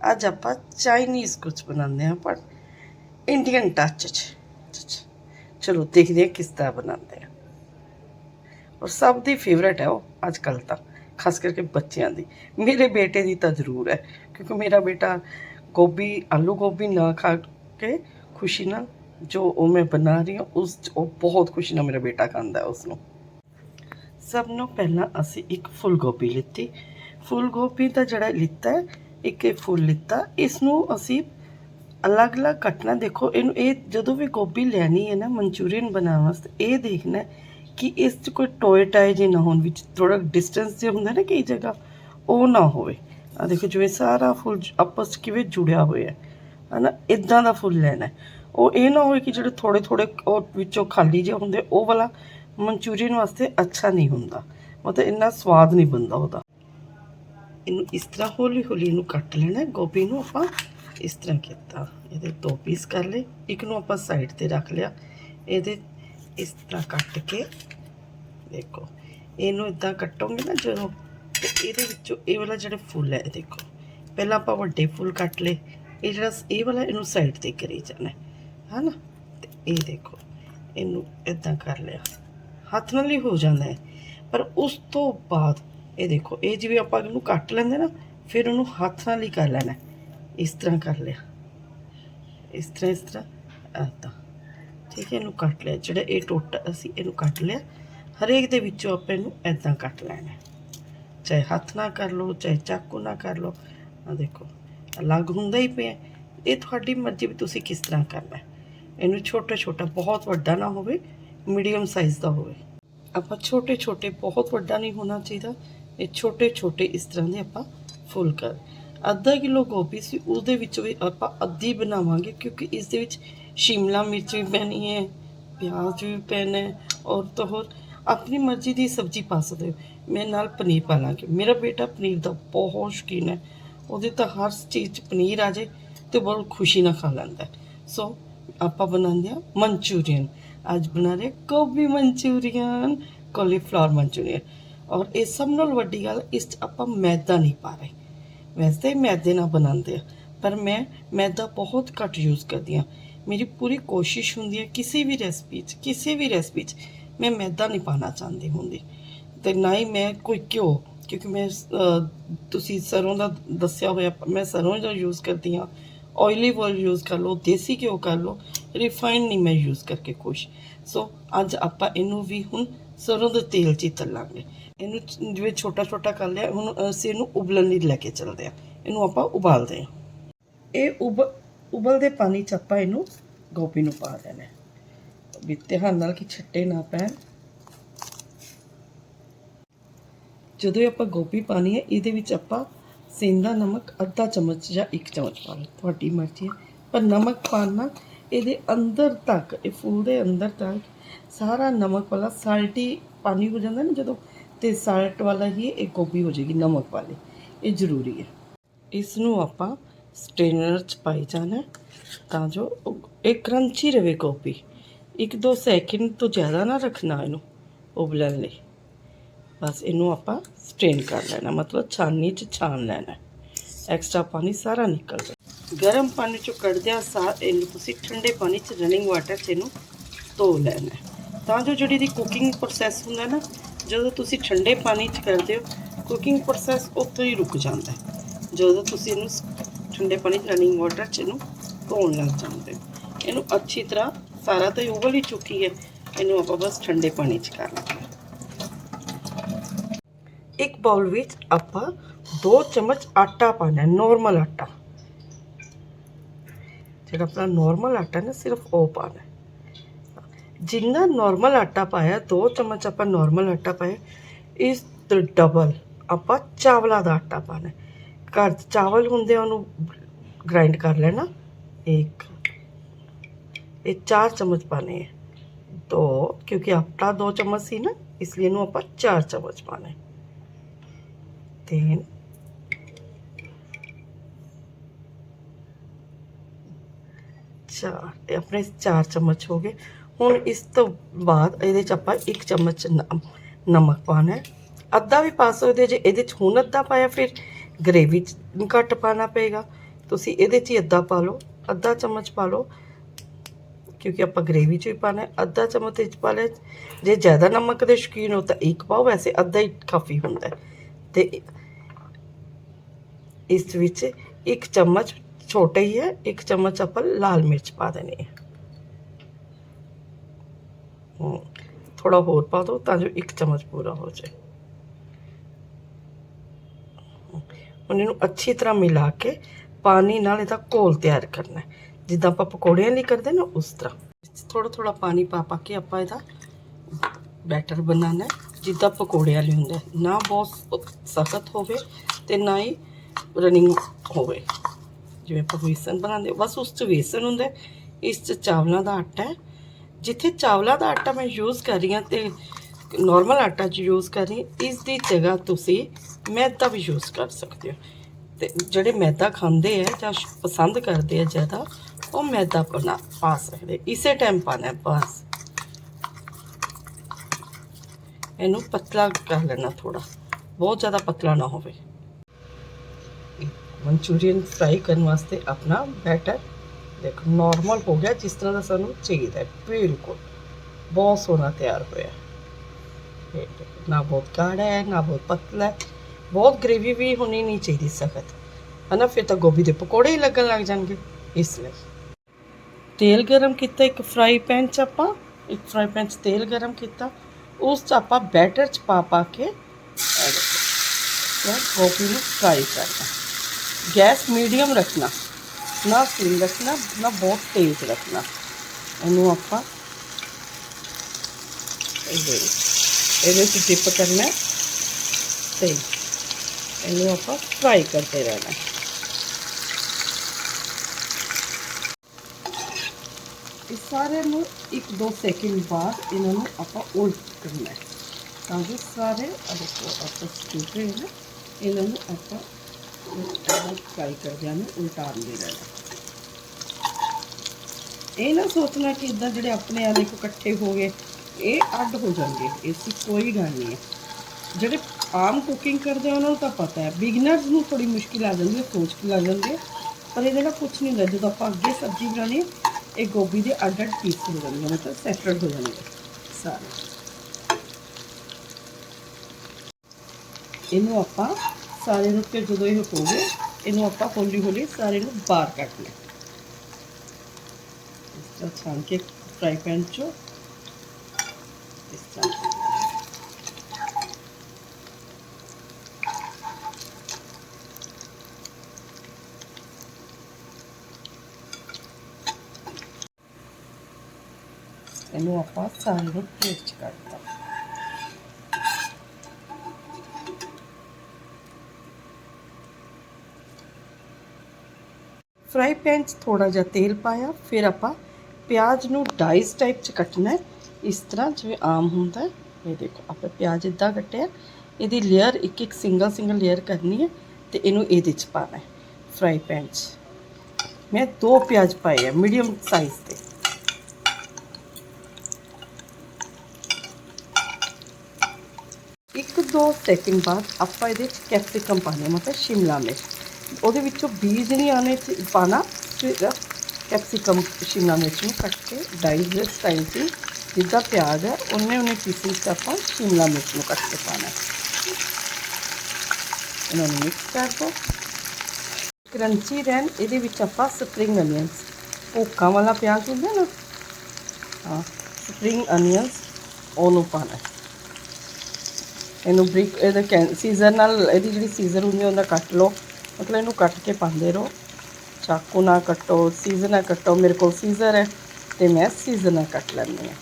ਅੱਜ ਆਪਾਂ ਚਾਈਨੀਜ਼ ਕੁਝ ਬਣਾਉਂਦੇ ਹਾਂ, ਪਰ ਇੰਡੀਅਨ ਟੱਚ 'ਚ। ਚਲੋ ਦੇਖਦੇ ਹਾਂ ਕਿਸ ਤਰ੍ਹਾਂ ਬਣਾਉਂਦੇ ਆ। ਔਰ ਸਭ ਦੀ ਫੇਵਰਟ ਹੈ ਉਹ ਅੱਜ ਕੱਲ ਤਾਂ, ਖਾਸ ਕਰਕੇ ਬੱਚਿਆਂ ਦੀ। ਮੇਰੇ ਬੇਟੇ ਦੀ ਤਾਂ ਜ਼ਰੂਰ ਹੈ, ਕਿਉਂਕਿ ਮੇਰਾ ਬੇਟਾ ਗੋਭੀ, ਆਲੂ ਗੋਭੀ ਨਾ ਖਾ ਕੇ ਖੁਸ਼ੀ ਨਾਲ ਜੋ ਉਹ ਮੈਂ ਬਣਾ ਰਹੀ ਹਾਂ, ਉਸ ਉਹ ਬਹੁਤ ਖੁਸ਼ੀ ਨਾਲ ਮੇਰਾ ਬੇਟਾ ਖਾਂਦਾ ਹੈ ਉਸ ਨੂੰ ਸਭ ਨੂੰ ਪਹਿਲਾਂ ਅਸੀਂ ਇੱਕ ਫੁੱਲ ਗੋਭੀ ਲਿੱਤੀ। ਫੁੱਲ ਗੋਭੀ ਦਾ ਜਿਹੜਾ ਲਿੱਤਾ ਹੈ ਇੱਕ ਇਹ ਫੁੱਲ ਲਿੱਤਾ। ਇਸ ਨੂੰ ਅਸੀਂ ਅਲੱਗ-ਅਲੱਗ ਕੱਟਣਾ। ਦੇਖੋ, ਇਹਨੂੰ ਇਹ ਜਦੋਂ ਵੀ ਗੋਭੀ ਲੈਣੀ ਹੈ ਨਾ, ਮਨਚੂਰੀਅਨ ਬਣਾਉਣ ਵਾਸਤੇ, ਇਹ ਦੇਖਣਾ ਕਿ ਇਸ 'ਚ ਕੋਈ ਟੋਏ ਟਾਏ ਜੇ ਨਾ ਹੋਣ ਵਿੱਚ ਥੋੜਾ ਡਿਸਟੈਂਸ ਜੇ ਹੁੰਦਾ ਨਾ ਕਈ ਜਗ੍ਹਾ, ਉਹ ਨਾ ਹੋਵੇ। ਆ ਦੇਖੋ, ਜਿਵੇਂ ਸਾਰਾ ਫੁੱਲ ਆਪਸ 'ਚ ਕਿਵੇਂ ਜੁੜਿਆ ਹੋਇਆ। ਹੈ ਨਾ ਇਦਾਂ ਦਾ ਫੁੱਲ ਲੈਣਾ ਉਹ ਇਹ ਨਾ ਹੋਵੇ ਕਿ ਜਿਹੜੇ ਥੋੜੇ ਥੋੜੇ ਉਹ ਵਿੱਚੋਂ ਖਾਲੀ ਜਿਹੇ ਹੁੰਦੇ, ਉਹ ਵਾਲਾ ਮਨਚੂਰੀਅਨ ਵਾਸਤੇ ਅੱਛਾ ਨਹੀਂ ਹੁੰਦਾ। ਮਤਲਬ ਇੰਨਾ ਸਵਾਦ ਨਹੀਂ ਬਣਦਾ ਉਹਦਾ। ਇਹਨੂੰ ਇਸ ਤਰ੍ਹਾਂ ਹੌਲੀ ਹੌਲੀ ਇਹਨੂੰ ਕੱਟ ਲੈਣਾ ਗੋਭੀ ਨੂੰ ਆਪਾਂ ਇਸ ਤਰ੍ਹਾਂ ਕੀਤਾ। ਇਹਦੇ ਦੋ ਪੀਸ ਕਰ ਲਏ। ਇੱਕ ਨੂੰ ਆਪਾਂ ਸਾਈਡ ਤੇ ਰੱਖ ਲਿਆ। ਇਹਦੇ ਇਸ ਤਰ੍ਹਾਂ ਕੱਟ ਕੇ ਦੇਖੋ, ਇਹਨੂੰ ਇਦਾਂ ਕੱਟੋਗੇ ਨਾ ਜਦੋਂ ਤੇ ਇਹਦੇ ਵਿੱਚੋਂ ਇਹ ਵਾਲਾ ਜਿਹੜਾ ਫੁੱਲ ਹੈ, ਇਹ ਦੇਖੋ। ਪਹਿਲਾਂ ਆਪਾਂ ਵੱਡੇ ਫੁੱਲ ਕੱਟ ਲਏ। ਇਹ ਜਿਹੜਾ ਇਹ ਵਾਲਾ ਇਹਨੂੰ ਸਾਈਡ ਤੇ ਕਰੀ ਜਾਣਾ ਹੈ। ਨਾ ਤੇ ਇਹ ਦੇਖੋ, ਇਹਨੂੰ ਇਦਾਂ ਕਰ ਲਿਆ। ਹੱਥ ਨਾਲ ਹੀ ਹੋ ਜਾਂਦਾ ਹੈ। ਪਰ ਉਸ ਤੋਂ ਬਾਅਦ ਇਹ ਦੇਖੋ, ਇਹ ਜਿਵੇਂ ਆਪਾਂ ਇਹਨੂੰ ਕੱਟ ਲੈਂਦੇ ਨਾ, ਫਿਰ ਉਹਨੂੰ ਹੱਥ ਨਾਲ ਹੀ ਕਰ ਲੈਣਾ ਇਸ ਤਰ੍ਹਾਂ ਕਰ ਲਿਆ। ਇਸ ਤਰ੍ਹਾਂ ਇਸ ਤਰ੍ਹਾਂ ਏਦਾਂ ਠੀਕ ਹੈ, ਇਹਨੂੰ ਕੱਟ ਲਿਆ। ਜਿਹੜਾ ਇਹ ਟੋਟਾ ਅਸੀਂ ਇਹਨੂੰ ਕੱਟ ਲਿਆ, ਹਰੇਕ ਦੇ ਵਿੱਚੋਂ ਆਪਾਂ ਇਹਨੂੰ ਏਦਾਂ ਕੱਟ ਲੈਣਾ ਚਾਹੇ ਹੱਥ ਨਾਲ ਕਰ ਲਓ, ਚਾਹੇ ਚਾਕੂ ਨਾਲ ਕਰ ਲਓ। ਆ ਦੇਖੋ, ਅਲੱਗ ਹੁੰਦਾ ਹੀ ਪਿਆ। ਇਹ ਤੁਹਾਡੀ ਮਰਜ਼ੀ ਵੀ ਤੁਸੀਂ ਕਿਸ ਤਰ੍ਹਾਂ ਕਰਨਾ ਇਹਨੂੰ ਛੋਟਾ ਛੋਟਾ ਬਹੁਤ ਵੱਡਾ ਨਾ ਹੋਵੇ, ਮੀਡੀਅਮ ਸਾਈਜ਼ ਦਾ ਹੋਵੇ। ਆਪਾਂ ਛੋਟੇ ਛੋਟੇ ਬਹੁਤ ਵੱਡਾ ਨਹੀਂ ਹੋਣਾ ਚਾਹੀਦਾ। ਇਹ ਛੋਟੇ ਛੋਟੇ ਇਸ ਤਰ੍ਹਾਂ ਦੇ ਆਪਾਂ ਫੁੱਲ ਕਰ। ਅੱਧਾ ਕਿਲੋ ਗੋਭੀ ਸੀ, ਉਹਦੇ ਵਿੱਚੋਂ ਵੀ ਆਪਾਂ ਅੱਧੀ ਬਣਾਵਾਂਗੇ ਕਿਉਂਕਿ ਇਸ ਦੇ ਵਿੱਚ ਸ਼ਿਮਲਾ ਮਿਰਚ ਵੀ ਪੈਣੀ ਹੈ, ਪਿਆਜ਼ ਵੀ ਪੈਣਾ ਹੈ ਔਰ ਤਾਂ ਹੋਰ ਆਪਣੀ ਮਰਜ਼ੀ ਦੀ ਸਬਜ਼ੀ ਪਾ ਸਕਦੇ ਹੋ। ਮੈਂ ਨਾਲ ਪਨੀਰ ਪਾ ਲਾਂਗੀ। ਮੇਰਾ ਬੇਟਾ ਪਨੀਰ ਦਾ ਬਹੁਤ ਸ਼ੌਕੀਨ ਹੈ। ਉਹਦੇ ਤਾਂ ਹਰ ਚੀਜ਼ 'ਚ ਪਨੀਰ ਆ ਜੇ ਤੇ ਬਹੁਤ ਖੁਸ਼ੀ ਨਾਲ ਖਾ ਲੈਂਦਾ ਸੋ ਆਪਾਂ ਬਣਾਉਂਦੇ ਹਾਂ ਮਨਚੂਰੀਅਨ। ਅੱਜ ਬਣਾ ਰਹੇ ਗੋਭੀ ਮਨਚੂਰੀਅਨ ਕੋਲੀਫਲਾਵਰ ਮਨਚੂਰੀਅਨ। ਔਰ ਇਹ ਸਭ ਨਾਲੋਂ ਵੱਡੀ ਗੱਲ ਇਸ 'ਚ ਆਪਾਂ ਮੈਦਾ ਨਹੀਂ ਪਾ ਰਹੇ। ਵੈਸੇ ਮੈਦੇ ਨਾਲ ਬਣਾਉਂਦੇ ਆ ਪਰ ਮੈਂ ਮੈਦਾ ਬਹੁਤ ਘੱਟ ਯੂਜ਼ ਕਰਦੀ ਹਾਂ। ਮੇਰੀ ਪੂਰੀ ਕੋਸ਼ਿਸ਼ ਹੁੰਦੀ ਹੈ ਕਿਸੇ ਵੀ ਰੈਸਪੀ 'ਚ ਕਿਸੇ ਵੀ ਰੈਸਪੀ 'ਚ ਮੈਂ ਮੈਦਾ ਨਹੀਂ ਪਾਣਾ ਚਾਹੁੰਦੀ ਹੁੰਦੀ। ਤੇ ਨਾ ਹੀ ਮੈਂ ਕੋਈ ਘਿਓ ਕਿਉਂਕਿ ਮੈਂ ਅਹ, ਤੁਸੀਂ ਸਰੋਂ ਦਾ ਦੱਸਿਆ ਹੋਇਆ ਮੈਂ ਸਰੋਂ ਦਾ ਯੂਜ਼ ਕਰਦੀ ਹਾਂ। ਆਇਲੀ ਆਇਲ ਯੂਜ਼ ਕਰ ਲਓ ਦੇਸੀ ਘਿਓ ਕਰ ਲਓ ਰਿਫਾਈਨਡ ਨਹੀਂ ਮੈਂ ਯੂਜ਼ ਕਰਕੇ ਖੁਸ਼। ਸੋ ਅੱਜ ਆਪਾਂ ਇਹਨੂੰ ਵੀ ਹੁਣ ਸਰੋਂ ਦੇ ਤੇਲ 'ਚ ਹੀ ਤਲਾਂਗੇ। ਇਹਨੂੰ ਜਿਵੇਂ ਛੋਟਾ ਛੋਟਾ ਕਰ ਲਿਆ, ਹੁਣ ਅਸੀਂ ਇਹਨੂੰ ਉਬਲਣ ਲਈ ਲੈ ਕੇ ਚੱਲਦੇ ਆ ਇਹਨੂੰ ਆਪਾਂ ਉਬਾਲਦੇ ਆ ਇਹ ਉਬ ਉਬਲਦੇ ਪਾਣੀ 'ਚ ਆਪਾਂ ਇਹਨੂੰ ਗੋਭੀ ਨੂੰ ਪਾ ਦੇਣਾ ਵੀ ਧਿਆਨ ਨਾਲ ਕਿ ਛੱਟੇ ਨਾ ਪੈਣ। ਜਦੋਂ ਆਪਾਂ ਗੋਭੀ ਪਾਣੀ ਹੈ, ਇਹਦੇ ਵਿੱਚ ਆਪਾਂ ਸੇਂਦਾ ਨਮਕ, ਅੱਧਾ ਚਮਚ ਜਾਂ ਇੱਕ ਚਮਚ ਪਾ ਲਓ। ਤੁਹਾਡੀ ਮਰਜ਼ੀ ਹੈ। ਪਰ ਨਮਕ ਪਾਣਾ ਇਹਦੇ ਅੰਦਰ ਤੱਕ, ਇਹ ਫੂਲ ਦੇ ਅੰਦਰ ਤੱਕ ਸਾਰਾ ਨਮਕ ਵਾਲਾ ਸਾਲਟੀ ਪਾਣੀ ਹੋ ਜਾਂਦਾ ਨਾ ਜਦੋਂ, ਤੇ ਸਾਲਟ ਵਾਲਾ ਹੀ ਇਹ ਗੋਭੀ ਹੋ ਜਾਏਗੀ ਨਮਕ ਵਾਲੀ। ਇਹ ਜ਼ਰੂਰੀ ਹੈ। ਇਸ ਨੂੰ ਆਪਾਂ ਸਟ੍ਰੇਨਰ 'ਚ ਪਾਈ ਜਾਣਾ, ਤਾਂ ਜੋ ਇਹ ਕਰੰਚੀ ਰਵੇ ਗੋਭੀ। ਇੱਕ ਦੋ ਸੈਕਿੰਡ ਤੋਂ ਜ਼ਿਆਦਾ ਨਾ ਰੱਖਣਾ ਇਹਨੂੰ ਉਬਲਣ ਲਈ। ਬਸ ਇਹਨੂੰ ਆਪਾਂ ਸਟ੍ਰੇਨ ਕਰ ਲੈਣਾ, ਮਤਲਬ ਛਾਨਣੀ 'ਚ ਛਾਨ ਲੈਣਾ। ਐਕਸਟਰਾ ਪਾਣੀ ਸਾਰਾ ਨਿਕਲ ਜਾਏ ਗਰਮ ਪਾਣੀ 'ਚੋਂ ਕੱਢਦਿਆਂ ਸਾਰ ਇਹਨੂੰ ਤੁਸੀਂ ਠੰਡੇ ਪਾਣੀ 'ਚ ਰਨਿੰਗ ਵਾਟਰ 'ਚ ਇਹਨੂੰ ਧੋ ਲੈਣਾ ਤਾਂ ਜੋ ਜਿਹੜੀ ਦੀ ਕੁਕਿੰਗ ਪ੍ਰੋਸੈਸ ਹੁੰਦਾ ਨਾ, ਜਦੋਂ ਤੁਸੀਂ ਠੰਡੇ ਪਾਣੀ 'ਚ ਕਰਦੇ ਹੋ ਕੁਕਿੰਗ ਪ੍ਰੋਸੈਸ ਉੱਥੋਂ ਹੀ ਰੁਕ ਜਾਂਦਾ ਹੈ। ਜਦੋਂ ਤੁਸੀਂ ਇਹਨੂੰ ਠੰਡੇ ਪਾਣੀ 'ਚ ਰਨਿੰਗ ਵਾਟਰ 'ਚ ਇਹਨੂੰ ਧੋਣ ਲੱਗ ਜਾਂਦੇ ਹੋ। ਇਹਨੂੰ ਅੱਛੀ ਤਰ੍ਹਾਂ ਸਾਰਾ ਤਾਂ ਇਹ ਉਬਲ ਹੀ ਚੁੱਕੀ ਹੈ, ਇਹਨੂੰ ਆਪਾਂ ਬਸ ਠੰਡੇ ਪਾਣੀ 'ਚ ਕਰ ਲਾਂਗੇ ਇੱਕ ਬਾਉਲ ਵਿੱਚ ਆਪਾਂ 2 ਚਮਚ ਆਟਾ ਪਾਣਾ ਹੈ ਨੋਰਮਲ ਆਟਾ। ਜਿਹੜਾ ਆਪਣਾ ਨੋਰਮਲ ਆਟਾ ਨਾ, ਸਿਰਫ ਉਹ ਪਾਣਾ ਹੈ। ਜਿੰਨਾ ਨੋਰਮਲ ਆਟਾ ਪਾਇਆ 2 ਚਮਚ ਆਪਾਂ ਨੋਰਮਲ ਆਟਾ ਪਾਇਆ, ਇਸ ਤੋਂ ਡਬਲ ਆਪਾਂ ਚਾਵਲਾਂ ਦਾ ਆਟਾ ਪਾਣਾ ਘਰ 'ਚ ਚਾਵਲ ਹੁੰਦੇ ਆ, ਉਹਨੂੰ ਗ੍ਰਾਈਂਡ ਕਰ ਲੈਣਾ। ਇੱਕ, ਇਹ 4 ਚਮਚ ਪਾਣੇ ਹੈ ਦੋ, ਕਿਉਂਕਿ ਆਟਾ 2 ਚਮਚ ਸੀ ਨਾ, ਇਸ ਲਈ ਇਹਨੂੰ ਆਪਾਂ 4 ਚਮਚ ਪਾਣਾ ਤਿੰਨ, ਚਾਰ, ਇਹ ਆਪਣੇ 4 ਚਮਚ ਹੋ ਗਏ। ਹੁਣ ਇਸ ਤੋਂ ਬਾਅਦ ਇਹਦੇ ਚ ਆਪਾਂ 1 ਚਮਚ ਨਮਕ ਪਾਣਾ ਹੈ। ਅੱਧਾ ਵੀ ਪਾ ਸਕਦੇ ਜੇ ਇਹਦੇ ਚ ਹੁਣ ਅੱਧਾ ਪਾਇਆ, ਫਿਰ ਗ੍ਰੇਵੀ ਚ ਘੱਟ ਪਾਣਾ ਪਏਗਾ। ਤੁਸੀਂ ਇਹਦੇ 'ਚ ਹੀ ਅੱਧਾ ਪਾ ਲਓ, ਅੱਧਾ ਚਮਚ ਪਾ ਲਓ, ਕਿਉਂਕਿ ਆਪਾਂ ਗ੍ਰੇਵੀ 'ਚ ਹੀ ਪਾਣਾ ਹੈ। ਅੱਧਾ ਚਮਚ ਇਹ 'ਚ ਪਾ ਲਿਆ, ਜੇ ਜ਼ਿਆਦਾ ਨਮਕ ਦੇ ਸ਼ੌਕੀਨ ਹੋ ਤਾਂ ਇੱਕ ਪਾਓ, ਵੈਸੇ ਅੱਧਾ ਹੀ ਕਾਫੀ ਹੁੰਦਾ ਹੈ। ਤੇ ਇਸ ਵਿੱਚ ਇੱਕ ਚਮਚ ਛੋਟਾ ਹੀ ਹੈ, ਇੱਕ ਚਮਚ ਆਪਾਂ ਲਾਲ ਮਿਰਚ ਪਾ ਦੇਣੀ ਹੈ। ਥੋੜਾ ਹੋਰ ਪਾ ਦਿਓ ਤਾਂ ਜੋ ਇੱਕ ਚਮਚ ਪੂਰਾ ਹੋ ਜਾਏ। ਹੁਣ ਇਹਨੂੰ ਅੱਛੀ ਤਰ੍ਹਾਂ ਮਿਲਾ ਕੇ ਪਾਣੀ ਨਾਲ ਇਹਦਾ ਘੋਲ ਤਿਆਰ ਕਰਨਾ ਜਿੱਦਾਂ ਆਪਾਂ ਪਕੌੜਿਆਂ ਲਈ ਕਰਦੇ ਨਾ, ਉਸ ਤਰ੍ਹਾਂ। ਥੋੜਾ ਥੋੜਾ ਪਾਣੀ ਪਾ ਪਾ ਕੇ ਆਪਾਂ ਇਹਦਾ ਬੈਟਰ ਬਣਾਉਣਾ ਜਿੱਦਾਂ ਪਕੌੜਿਆਂ ਲਈ ਹੁੰਦਾ ਨਾ ਬਹੁਤ ਸਖਤ ਹੋਵੇ ਤੇ ਨਾ ਹੀ ਰਨਿੰਗ ਹੋਵੇ। ਜਿਵੇਂ ਆਪਾਂ ਵੇਸਨ ਬਣਾਉਂਦੇ ਬਸ ਉਸ 'ਚ ਵੇਸਨ ਹੁੰਦਾ ਇਸ 'ਚ ਚਾਵਲਾਂ ਦਾ ਆਟਾ ਹੈ। ਜਿੱਥੇ ਚਾਵਲਾਂ ਦਾ ਆਟਾ ਮੈਂ ਯੂਜ਼ ਕਰ ਰਹੀ ਹਾਂ ਤੇ ਨਾਰਮਲ ਆਟਾ ਚ ਯੂਜ਼ ਕਰ ਰਹੀ ਹਾਂ, ਇਸ ਦੀ ਜਗ੍ਹਾ ਤੁਸੀਂ ਮੈਦਾ ਵੀ ਯੂਜ਼ ਕਰ ਸਕਦੇ ਹੋ। ਤੇ ਜਿਹੜੇ ਮੈਦਾ ਖਾਂਦੇ ਆ ਜਾਂ ਪਸੰਦ ਕਰਦੇ ਆ ਜ਼ਿਆਦਾ ਉਹ ਮੈਦਾ ਬਣਾ ਪਾ ਸਕਦੇ। ਇਸੇ ਟਾਈਮ ਪਾਣਾ ਬਸ। ਇਹਨੂੰ ਪਤਲਾ ਕਰ ਲੈਣਾ ਥੋੜਾ ਬਹੁਤ ਜ਼ਿਆਦਾ ਪਤਲਾ ਨਾ ਹੋਵੇ। ਮਨਚੂਰੀਅਨ ਫਰਾਈ ਕਰਨ ਵਾਸਤੇ ਆਪਣਾ ਬੈਟਰ ਦੇਖੋ ਨਾਰਮਲ ਹੋ ਗਿਆ ਜਿਸ ਤਰ੍ਹਾਂ ਦਾ ਸਾਨੂੰ ਚਾਹੀਦਾ ਹੈ ਬਿਲਕੁਲ ਬਹੁਤ ਸੋਹਣਾ ਤਿਆਰ ਹੋਇਆ ਇਹ ਦੇਖੋ, ਨਾ ਬਹੁਤ ਗਾੜਾ ਹੈ ਨਾ ਬਹੁਤ ਪਤਲਾ ਹੈ ਬਹੁਤ ਗ੍ਰੇਵੀ ਵੀ ਹੋਣੀ ਨਹੀਂ ਚਾਹੀਦੀ ਸਖਤ ਹਨਾ ਫਿਰ ਤਾਂ ਗੋਭੀ ਦੇ ਪਕੌੜੇ ਹੀ ਲੱਗਣ ਲੱਗ ਜਾਣਗੇ ਇਸ ਲਈ ਤੇਲ ਗਰਮ ਕੀਤਾ ਇੱਕ ਫਰਾਈ ਪੈਨ 'ਚ ਆਪਾਂ ਇੱਕ ਫਰਾਈ ਪੈਨ 'ਚ ਤੇਲ ਗਰਮ ਕੀਤਾ ਉਸ 'ਚ ਆਪਾਂ ਬੈਟਰ 'ਚ ਪਾ ਪਾ ਕੇ ਇਹ ਦੇਖੋ ਇਹ ਗੋਭੀ ਨੂੰ ਫਰਾਈ ਕਰਨਾ ਗੈਸ ਮੀਡੀਅਮ ਰੱਖਣਾ ਨਾ ਸਿਮ ਰੱਖਣਾ, ਨਾ ਬਹੁਤ ਤੇਜ਼ ਰੱਖਣਾ। ਇਹਨੂੰ ਆਪਾਂ ਇਹਦੇ ਇਹਦੇ ਵਿੱਚ ਡਿਪ ਕਰਨਾ ਤੇ ਇਹਨੂੰ ਆਪਾਂ ਫਰਾਈ ਕਰਦੇ ਰਹਿਣਾ ਇਸ ਸਾਰੇ ਨੂੰ 1-2 ਸੈਕਿੰਡ ਬਾਅਦ ਇਹਨਾਂ ਨੂੰ ਆਪਾਂ ਉਲਟ ਕਰਨਾ ਤਾਂ ਜੋ ਸਾਰੇ ਆ ਆਪਸ ਵਿੱਚ ਇਹਨਾਂ ਨੂੰ ਆਪਾਂ ਫਰਾਈ ਕਰਦਿਆਂ ਨੂੰ ਉਲਟਾਉਂਦੇ ਰਹਿਣਾ। ਇਹ ਨਾ ਸੋਚਣਾ ਕਿ ਇਦਾਂ ਜਿਹੜੇ ਆਪਣੇ ਆਲੇ ਕੋ ਇਕੱਠੇ ਹੋ ਗਏ, ਇਹ ਅੱਡ ਹੋ ਜਾਣਗੇ ਐਸੀ ਕੋਈ ਗੱਲ ਨਹੀਂ ਹੈ। ਜਿਹੜੇ ਆਮ ਕੁਕਿੰਗ ਕਰਦੇ ਉਹਨਾਂ ਨੂੰ ਤਾਂ ਪਤਾ ਹੈ। ਬਿਗਨਰਸ ਨੂੰ ਥੋੜੀ ਮੁਸ਼ਕਿਲ ਆ ਜਾਂਦੀ ਹੈ, ਸੋਚ ਕੇ ਲੱਗ ਜਾਂਦੀ ਹੈ। ਪਰ ਇਹਦੇ ਨਾਲ ਕੁਝ ਨਹੀਂ ਹੁੰਦਾ। ਜਦੋਂ ਆਪਾਂ ਅੱਗੇ ਸਬਜ਼ੀ ਬਣਾਉਣੀ ਇਹ ਗੋਭੀ ਦੇ ਅੱਡ ਅੱਡ ਪੀਸ ਹੋ ਜਾਣਗੇ ਮਤਲਬ ਸੈਪਰੇਟ ਹੋ ਜਾਣਗੇ ਸਾਰੇ। ਇਹਨੂੰ ਆਪਾਂ ਸਾਰੇ ਨੂੰ ਫਿਰ ਜਦੋਂ ਇਹ ਹੋ ਗਏ ਇਹਨੂੰ ਆਪਾਂ ਹੌਲੀ ਹੌਲੀ ਸਾਰੇ ਨੂੰ ਬਾਹਰ ਕੱਢ ਲਿਆ ਇਸ ਤਰ੍ਹਾਂ ਛਾਣ ਕੇ ਫਰਾਈ ਪੈਨ ਚੋਂ ਇਸ ਤਰ੍ਹਾਂ ਇਹਨੂੰ ਆਪਾਂ ਸਾਰੇ ਨੂੰ ਪਲੇਟ 'ਚ ਫਰਾਈ ਪੈਨ 'ਚ ਥੋੜਾ ਜਿਹਾ ਤੇਲ ਪਾਇਆ, ਫਿਰ ਆਪਾਂ ਪਿਆਜ਼ ਨੂੰ ਡਾਈਸ ਟਾਈਪ 'ਚ ਕੱਟਣਾ ਹੈ। ਇਸ ਤਰ੍ਹਾਂ ਜਿਵੇਂ ਆਮ ਹੁੰਦਾ ਹੈ, ਇਹ ਦੇਖੋ, ਆਪਾਂ ਪਿਆਜ਼ ਇਦਾਂ ਕੱਟਿਆ, ਇਹਦੀ ਲੇਅਰ ਇੱਕ ਇੱਕ ਸਿੰਗਲ ਸਿੰਗਲ ਲੇਅਰ ਕਰਨੀ ਹੈ ਤੇ ਇਹਨੂੰ ਇਹਦੇ 'ਚ ਪਾਣਾ ਹੈ ਫਰਾਈ ਪੈਨ 'ਚ। ਮੈਂ ਦੋ ਪਿਆਜ਼ ਪਾਏ ਆ ਮੀਡੀਅਮ ਸਾਈਜ਼ ਦੇ ਇੱਕ ਦੋ ਸੈਕਿੰਡ ਬਾਅਦ ਆਪਾਂ ਇਹਦੇ ਵਿੱਚ ਕੈਪਸਿਕਮ ਪਾਣੇ ਮਤਲਬ ਸ਼ਿਮਲਾ ਮਿਰਚ। ਉਹਦੇ ਵਿੱਚੋਂ ਬੀਜ ਨਹੀਂ ਆਣੇ ਪਾਣਾ ਫਿਰ ਕੈਪਸਿਕਮ ਸ਼ਿਮਲਾ ਮਿਰਚ ਨੂੰ ਕੱਟ ਕੇ ਡਾਈਸ ਦੇ ਸਟਾਈਲ 'ਚ ਜਿੱਦਾਂ ਪਿਆਜ਼ ਹੈ, ਉਹਨੇ ਉਹਨੇ ਪੀਸਿਸ 'ਚ ਆਪਾਂ ਸ਼ਿਮਲਾ ਮਿਰਚ ਨੂੰ ਕੱਟ ਕੇ ਪਾਣਾ। ਇਹਨਾਂ ਨੂੰ ਮਿਕਸ ਕਰ ਦੋ। ਕਰੰਚੀ ਰਹਿਣ, ਇਹਦੇ ਵਿੱਚ ਆਪਾਂ ਸਪਰਿੰਗ ਅਨੀਅਨਸ ਭੁੱਖਾਂ ਵਾਲਾ ਪਿਆਜ਼ ਹੁੰਦਾ ਨਾ, ਹਾਂ ਸਪਰਿੰਗ ਅਨੀਅਨਸ ਉਹਨੂੰ ਪਾਣਾ। ਇਹਨੂੰ ਬ੍ਰਿਕ ਇਹਦੇ ਸੀਜ਼ਰ ਨਾਲ, ਇਹਦੀ ਜਿਹੜੀ ਸੀਜ਼ਰ ਹੁੰਦੀ ਉਹਦਾ ਕੱਟ ਲਓ। ਮਤਲਬ ਇਹਨੂੰ ਕੱਟ ਕੇ ਪਾਉਂਦੇ ਰਹੋ। ਚਾਕੂ ਨਾ ਕੱਟੋ ਸੀਜ਼ਰ ਨਾ ਕੱਟੋ, ਮੇਰੇ ਕੋਲ ਸੀਜ਼ਰ ਹੈ ਤੇ ਮੈਂ ਸੀਜ਼ਰ ਨਾਲ ਕੱਟ ਲੈਂਦੀ ਹਾਂ।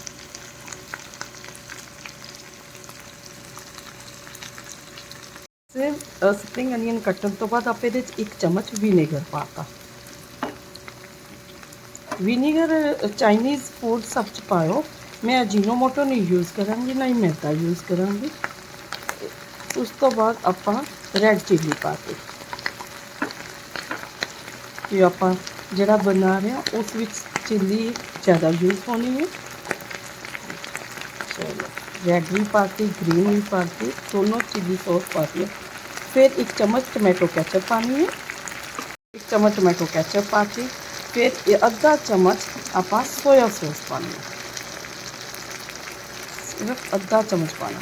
ਸਿਰਫ ਸਪਰਿੰਗ ਅਨੀਅਨ ਕੱਟਣ ਤੋਂ ਬਾਅਦ ਆਪਾਂ ਇਹਦੇ ਵਿੱਚ ਇੱਕ ਚਮਚ ਵਿਨੇਗਰ ਪਾਤਾ। ਵਿਨੇਗਰ ਚਾਈਨੀਜ਼ ਫੂਡ ਸਭ ਚ ਪਾਓ ਮੈਂ ਅਜੀਨੋਮੋਟੋ ਨਹੀਂ ਯੂਜ਼ ਕਰਾਂਗੀ, ਨਾ ਹੀ ਮੈਦਾ ਯੂਜ਼ ਕਰਾਂਗੀ। ਉਸ ਤੋਂ ਬਾਅਦ ਆਪਾਂ ਰੈੱਡ ਚਿੱਲੀ ਪਾਤੀ। ਇਹ ਆਪਾਂ ਜਿਹੜਾ ਬਣਾ ਰਹੇ ਹਾਂ, ਉਸ ਵਿੱਚ ਚਿੱਲੀ ਜ਼ਿਆਦਾ ਯੂਜ਼ ਹੋਣੀ ਹੈ। ਚਲੋ ਰੈੱਡ ਵੀ ਪਾਤੀ ਗ੍ਰੀਨ ਵੀ ਪਾਤੀ ਦੋਨੋਂ ਚਿੱਲੀ ਸੌਸ ਪਾਤੀ ਫਿਰ ਇੱਕ ਚਮਚ ਟੋਮੈਟੋ ਕੈਚਪ ਪਾਣੀ ਹੈ। ਇੱਕ ਚਮਚ ਟੋਮੈਟੋ ਕੈਚਅਪ ਪਾਤੀ ਫਿਰ ਇਹ ਅੱਧਾ ਚਮਚ ਆਪਾਂ ਸੋਇਆ ਸੌਸ ਪਾਣੀ ਹੈ। ਸਿਰਫ ਅੱਧਾ ਚਮਚ ਪਾਣਾ।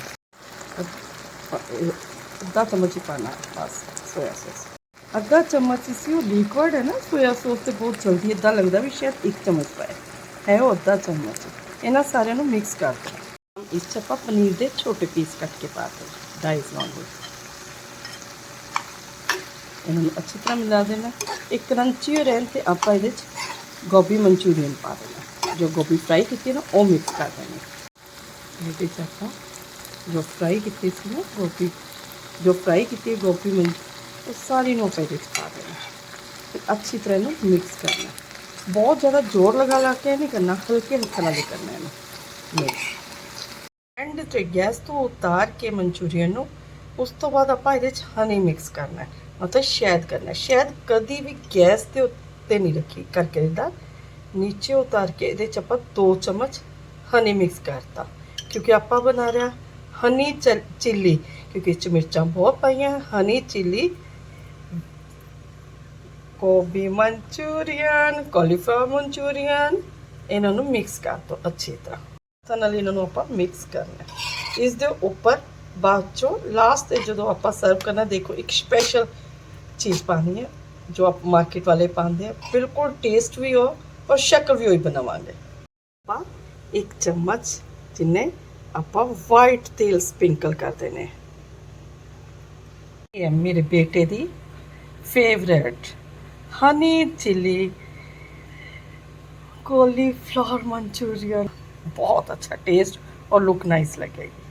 ਅੱਧਾ ਚਮਚ ਹੀ ਪਾਣਾ ਬਸ ਸੋਇਆ ਸੌਸ ਅੱਧਾ ਚਮਚ ਸੀ ਉਹ ਲਿਕਵਿਡ ਹੈ ਨਾ ਸੋਇਆ ਸੌਸ ਤੇ ਬਹੁਤ ਜਲਦੀ ਇਦਾਂ ਲੱਗਦਾ ਵੀ ਸ਼ਾਇਦ ਇੱਕ ਚਮਚ ਪਾਏ ਹੈ ਉਹ ਅੱਧਾ ਚਮਚ ਇਹਨਾਂ ਸਾਰਿਆਂ ਨੂੰ ਮਿਕਸ ਕਰ ਦਿਓ ਇਸ 'ਚ ਆਪਾਂ ਪਨੀਰ ਦੇ ਛੋਟੇ ਪੀਸ ਕੱਟ ਕੇ ਪਾ ਦਿਓ ਡਾਈਸ ਲੌਂਗ ਇਹਨਾਂ ਨੂੰ ਅੱਛੀ ਤਰ੍ਹਾਂ ਮਿਲਾ ਦੇਣਾ ਇੱਕ ਕਰੰਚੀ ਰਹਿਣ ਤੇ ਆਪਾਂ ਇਹਦੇ 'ਚ ਗੋਭੀ ਮਨਚੂਰੀਅਨ ਪਾ ਦੇਣਾ ਜੋ ਗੋਭੀ ਫਰਾਈ ਕੀਤੀ ਹੈ ਨਾ ਉਹ ਮਿਕਸ ਕਰ ਦੇਣੀ ਇਹਦੇ 'ਚ ਆਪਾਂ ਜੋ ਫਰਾਈ ਕੀਤੀ ਸੀ ਨਾ ਗੋਭੀ ਜੋ ਫਰਾਈ ਕੀਤੀ ਹੈ ਗੋਭੀ ਮਨ ਉਹ ਸਾਰੀ ਨੂੰ ਆਪਾਂ ਇਹਦੇ 'ਚ ਪਾ ਦੇਣਾ। ਫਿਰ ਅੱਛੀ ਤਰ੍ਹਾਂ ਇਹਨੂੰ ਮਿਕਸ ਕਰਨਾ। ਬਹੁਤ ਜ਼ਿਆਦਾ ਜ਼ੋਰ ਲਗਾ ਲਾ ਕੇ ਨਹੀਂ ਕਰਨਾ, ਹਲਕੇ ਹੱਥਾਂ ਨਾਲ ਹੀ ਕਰਨਾ ਇਹਨੂੰ। ਮਿਕਸ ਐਂਡ ਤੇ ਗੈਸ ਤੋਂ ਉਤਾਰ ਕੇ ਮਨਚੂਰੀਅਨ ਨੂੰ, ਉਸ ਤੋਂ ਬਾਅਦ ਆਪਾਂ ਇਹਦੇ 'ਚ ਹਨੀ ਮਿਕਸ ਕਰਨਾ ਹੈ। ਮਤਲਬ ਸ਼ਹਿਦ ਕਰਨਾ ਹੈ। ਸ਼ਹਿਦ ਕਦੀ ਵੀ ਗੈਸ ਦੇ ਉੱਤੇ ਨਹੀਂ ਰੱਖੀ, ਕਰਕੇ ਇਹਦਾ ਨੀਚੇ ਉਤਾਰ ਕੇ ਇਹਦੇ 'ਚ ਆਪਾਂ 2 ਚਮਚ ਹਨੀ ਮਿਕਸ ਕਰਤਾ। ਕਿਉਂਕਿ ਆਪਾਂ ਬਣਾ ਰਿਹਾ ਹਨੀ ਚਿੱਲੀ, ਕਿਉਂਕਿ ਇਹ 'ਚ ਮਿਰਚਾਂ ਬਹੁਤ ਪਾਈਆਂ honey chilli gobhi manchurian cauliflower manchurian ਇਹਨਾਂ ਨੂੰ ਮਿਕਸ ਕਰ ਦੋ ਅੱਛੀ ਤਰ੍ਹਾਂ ਤਾਂ ਨਾਲ ਇਹਨਾਂ ਨੂੰ ਆਪਾਂ ਮਿਕਸ ਕਰਨਾ ਹੈ। ਇਸ ਦੇ ਉੱਪਰ ਬਾਅਦ ਚੋਂ ਲਾਸਟ ਤੇ ਜਦੋਂ ਆਪਾਂ ਸਰਵ ਕਰਨਾ ਦੇਖੋ ਇੱਕ ਸਪੈਸ਼ਲ ਚੀਜ਼ ਪਾਣੀ ਹੈ ਜੋ ਆਪ ਮਾਰਕੀਟ ਵਾਲੇ ਪਾਉਂਦੇ ਆ ਬਿਲਕੁਲ ਟੇਸਟ ਵੀ ਹੋ ਔਰ ਸ਼ਕਲ ਵੀ ਹੋਈ ਬਣਾਵਾਂਗੇ ਆਪਾਂ ਇੱਕ ਚਮਚ ਜਿੰਨੇ ਆਪਾਂ ਵਾਈਟ ਤੇਲ ਸਪਿੰਕਲ ਕਰਦੇ ਨੇ ਇਹ ਮੇਰੇ ਬੇਟੇ ਦੀ favourite honey chili cauliflower manchurian बहुत अच्छा टेस्ट और लुक नाइस लगेगी